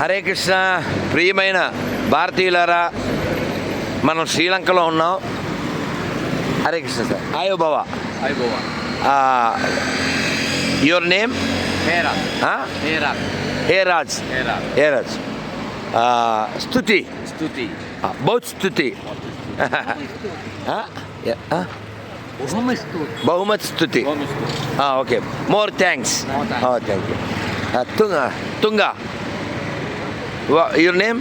హరే కృష్ణ ప్రియమైన భారతీయులారా మనం శ్రీలంకలో ఉన్నాం. హరే కృష్ణ సార్. ఆయో బావా అయిపోవా యువర్ నేమ్? హేరా హేరా హే రాజ్ హేరా హే రాజ్ స్థుతి స్తుతి. బౌత్ స్థుతి బహుమతి స్థుతి okay. More thanks. Thank you Tunga Tunga. Your name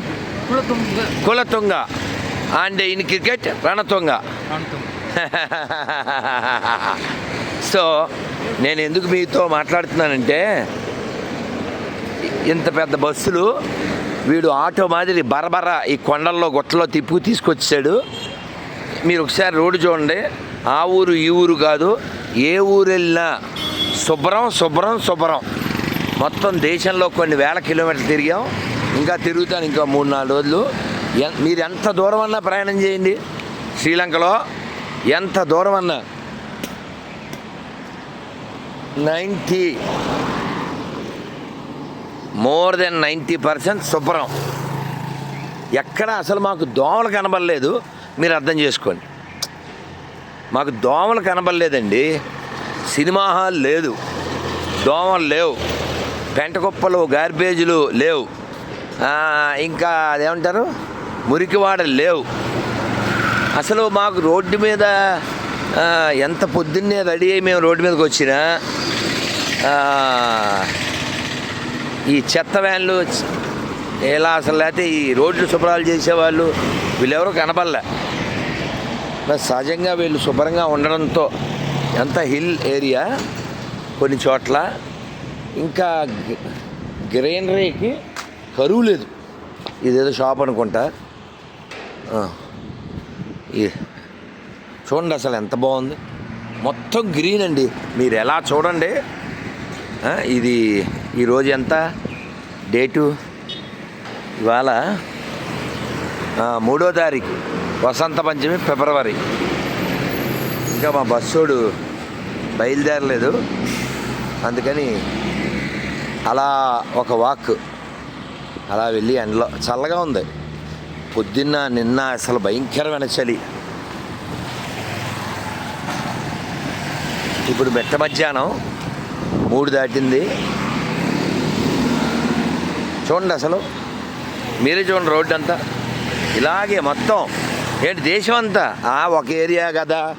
Kulatunga and in cricket Ranatunga so నేను ఎందుకు మీతో మాట్లాడుతున్నానంటే ఇంత పెద్ద బస్సులు వీడు ఆటో మాదిరి బరబర ఈ కొండల్లో గుట్టలో తిప్పు తీసుకొచ్చాడు. మీరు ఒకసారి రోడ్డు చూడండి. ఆ ఊరు ఈ ఊరు కాదు ఏ ఊరు వెళ్ళినా శుభ్రం శుభ్రం శుభ్రం. మొత్తం దేశంలో కొన్ని వేల కిలోమీటర్లు తిరిగాం. ఇంకా తిరుగుతాను ఇంకా మూడు నాలుగు రోజులు. ఎన్- మీరు ఎంత దూరం అన్నా ప్రయాణం చేయండి. శ్రీలంకలో ఎంత దూరం అన్నా ninety. More than ninety percent శుభ్రం. ఎక్కడ అసలు మాకు దోమలు కనబడలేదు. మీరు అర్థం చేసుకోండి. మాకు దోమలు కనబడలేదండి. సినిమా హాల్ లేదు. దోమలు లేవు. పెంటకుప్పలు గార్బేజీలు లేవు. ఇంకా అదేమంటారు? మురికివాడలు లేవు. అసలు మాకు రోడ్డు మీద ఎంత పొద్దున్నే రెడీ అయ్యి మేము రోడ్డు మీదకి వచ్చినా ఈ చెత్త వ్యాన్లు ఎలా అసలు లేకపోతే ఈ రోడ్లు శుభ్రాలు చేసేవాళ్ళు వీళ్ళెవరూ కనబడలే మరి సహజంగా వీళ్ళు శుభ్రంగా ఉండడంతో ఎంత హిల్ ఏరియా కొన్ని చోట్ల. ఇంకా గ్రీనరీకి కరువు లేదు. ఇదేదో షాప్ అనుకుంటా. ఈ- చూడండి అసలు ఎంత బాగుంది. మొత్తం గ్రీన్ అండి. మీరు ఎలా చూడండి. ఇది ఈరోజు ఎంత? డేటు? ఇవాళ మూడో తారీఖు. వసంత పంచమి ఫిబ్రవరి. ఇంకా మా బస్సోడు బయలుదేరలేదు. అందుకని అలా ఒక వాక్. అలా వెళ్ళి ఎండలో చల్లగా ఉంది. పొద్దున్న నిన్న అసలు భయంకరమైన చలి. ఇప్పుడు మెట్ట మధ్యాహ్నం మూడు దాటింది. చూడండి అసలు. మీరే చూడండి రోడ్డు అంతా ఇలాగే మొత్తం. ఏంటి దేశం అంతా ఆ ఒక ఏరియా కదా.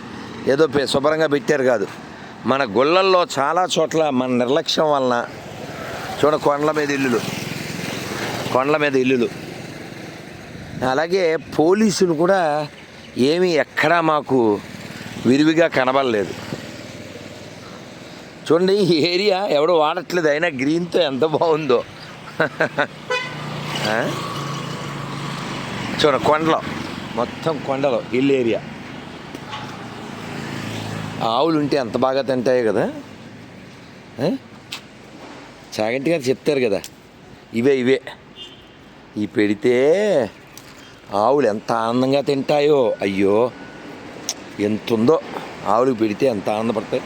ఏదో శుభ్రంగా పెట్టారు కాదు. మన గుళ్ళల్లో చాలా చోట్ల మన నిర్లక్ష్యం వలన చూడ కొండల మీద ఇల్లులు. కొండల మీద ఇల్లులు. అలాగే పోలీసులు కూడా ఏమీ ఎక్కడా మాకు విరివిగా కనబడలేదు. చూడండి ఈ ఏరియా ఎవడో వాడట్లేదు అయినా గ్రీన్తో ఎంత బాగుందో. చూడండి చూడ కొండలో. మొత్తం కొండలో హిల్ ఏరియా. ఆవులు ఉంటే ఎంత బాగా తింటాయో కదా. చాగంటి గారు చెప్తారు కదా ఇవే ఇవే. ఈ పెడితే ఆవులు ఎంత ఆనందంగా తింటాయో అయ్యో ఎంత ఉందో ఆవులు పెడితే ఎంత ఆనందపడతాయి.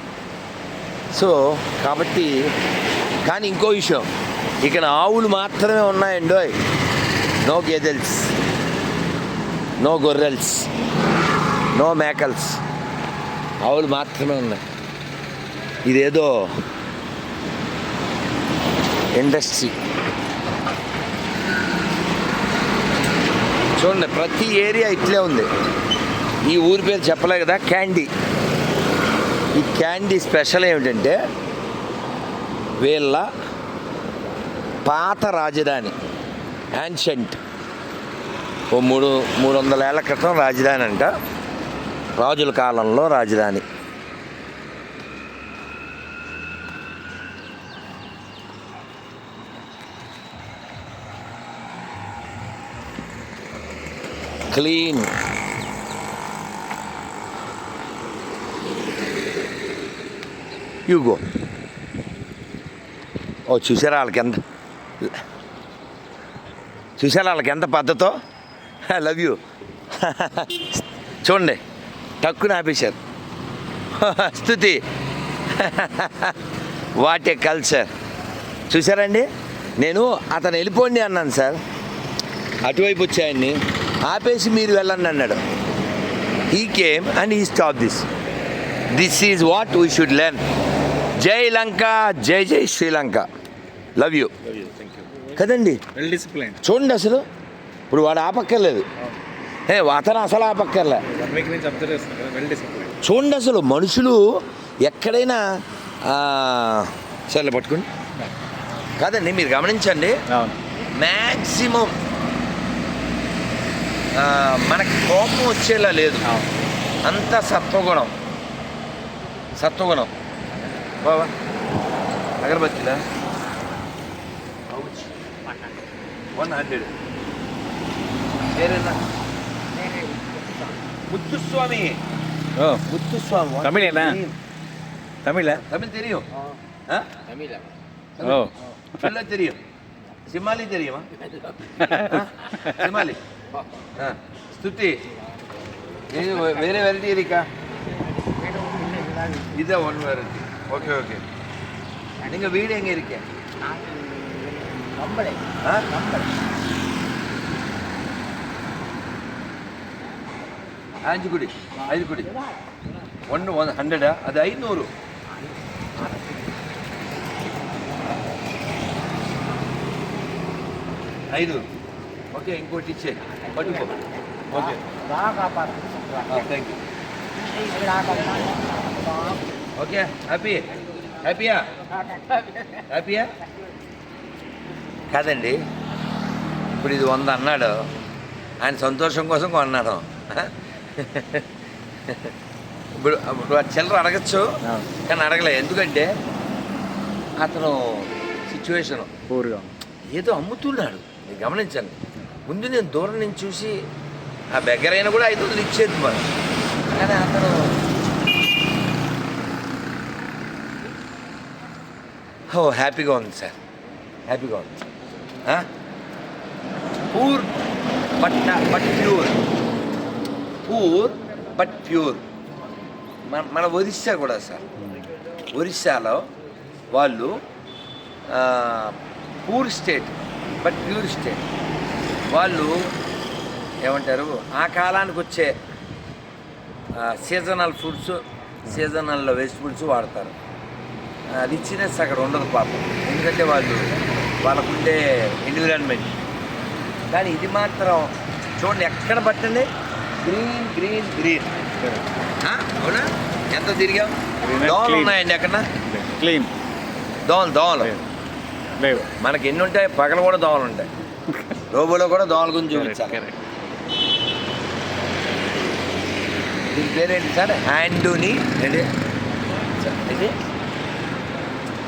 సో కాబట్టి కానీ ఇంకో విషయం ఇక్కడ ఆవులు మాత్రమే ఉన్నాయండోయ్ నో గెదెల్స్ నో గొర్రెల్స్ నో మేకల్స్ ఆవులు మాత్రమే ఉన్నాయి. ఇదేదో ఇండస్ట్రీ. చూడండి ప్రతి ఏరియా ఇట్లే ఉంది. ఈ ఊరి పేరు చెప్పలే కదా క్యాండీ. ఈ క్యాండీ స్పెషల్ ఏమిటంటే వీళ్ళ పాత రాజధాని యాన్షెంట్ ఓ మూడు మూడు వందల ఏళ్ళ క్రితం రాజధాని అంట. రాజుల కాలంలో రాజధాని. క్లీన్ యూగో ఓ చూసారా వాళ్ళకి ఎంత చూసారా వాళ్ళకి ఎంత పద్ధతో? Love you. చూడండి టక్కున ఆపేశారు. స్థుతి. What a culture. చూసారండి? నేను అతను వెళ్ళిపోండి అన్నాను సార్. అటువైపు వచ్చాయన్ని ఆపేసి మీరు వెళ్ళండి అన్నాడు. హీ కేమ్ అండ్ ఈ stop this this is what we should learn జై లంక జై జై శ్రీలంక లవ్ యూ కదండి? చూడండి అసలు. ఇప్పుడు వాడు ఆపక్కర్లేదు. ఏ అతను అసలు ఆపక్కర్లే. చూడండి అసలు మనుషులు ఎక్కడైనా సర్లే పట్టుకోండి. కాదండి మీరు గమనించండి. మ్యాక్సిమం మనకి కోపం వచ్చేలా లేదు అవును అంత సత్వగుణం సత్వగుణం బాబా అగరబత్తిలా వన్ హండ్రెడ్ పేరేనా ముత్తుస్వామి ఓ ముత్తుస్వామి తమిళేనా? తమిళ தமிழ் தெரியும் ஆ? తమిళ ఓ சொல்ல தெரியும் சிமாலி தெரியுமா ஆ? స్థుతి వేరే వెరైటీ ఇరికా இதை ஒன் வருது ஓகே ஓகே நீங்கள் வீடு எங்கே இருக்கீங்க கம்பளை குடி கம்பளை குடி ஒன்று ஒன் ஹண்ட்ரடா அது ஐநூறு ఐదు ஓகே ఇంకోటి ఇచ్చే పట్టుకో. Okay. Thank you okay happy. హ్యాపీయా? హ్యాపీయా? కాదండి. ఇప్పుడు ఇది వంద అన్నాడు. ఆయన సంతోషం కోసం కొన్నాడు. ఇప్పుడు ఇప్పుడు ఆ చిల్లర అడగచ్చు. కానీ అడగలే. ఎందుకంటే అతను సిచ్యువేషను పూర్గా ఏదో అమ్ముతున్నాడు. మీరు గమనించండి. ముందు నేను దూరం నుంచి చూసి ఆ బెగ్గరైనా కూడా ఐదు వందలు ఇచ్చేది మరి. కానీ అతను ఓ హ్యాపీగా ఉంది సార్. హ్యాపీగా ఉంది. Poor but but pure. Poor but pure. మన మన ఒరిస్సా కూడా సార్. ఒరిస్సాలో వాళ్ళు poor state but pure state. వాళ్ళు ఏమంటారు? ఆ కాలానికి వచ్చే సీజనల్ ఫుడ్స్ సీజనల్ వెజిటబుల్స్ వాడతారు. రిచ్నెస్ అక్కడ ఉండదు పాపం. ఎందుకంటే వాళ్ళు వాళ్ళకుండే ఎన్విరాన్మెంట్ కానీ ఇది మాత్రం చూడండి ఎక్కడ పట్టండి గ్రీన్ గ్రీన్ గ్రీన్. అవునా? ఎంత తిరిగాం? దోమలు. ఉన్నాయండి ఎక్కడ? క్లీన్ దోమలు దోమలు. మనకి ఎన్ని ఉంటాయి? పగల కూడా దోమలు ఉంటాయి. రోబోలో కూడా దోమల గురించి చూపించాలి. దీని పేరేంటి సార్? హ్యాండూని ఇది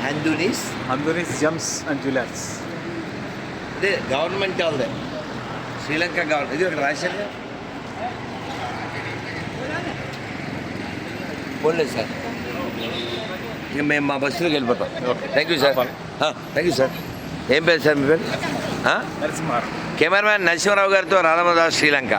హ్యాండూనీస్ అందరీస్ జమ్స్ అండ్ జ్యువెలర్స్ అదే గవర్నమెంట్ వాళ్ళదే శ్రీలంక గవర్నమెంట్. ఇది ఒకటి రాశారు? పోలేదు సార్. ఇక మేము మా బస్సులోకి వెళ్ళిపోతాం. Thank you sir thank you sir ఏం పేరు సార్ మీ పేరు? కెమెరామ్యాన్ నరసింహారావు గారితో రాధమదాస్ శ్రీలంక.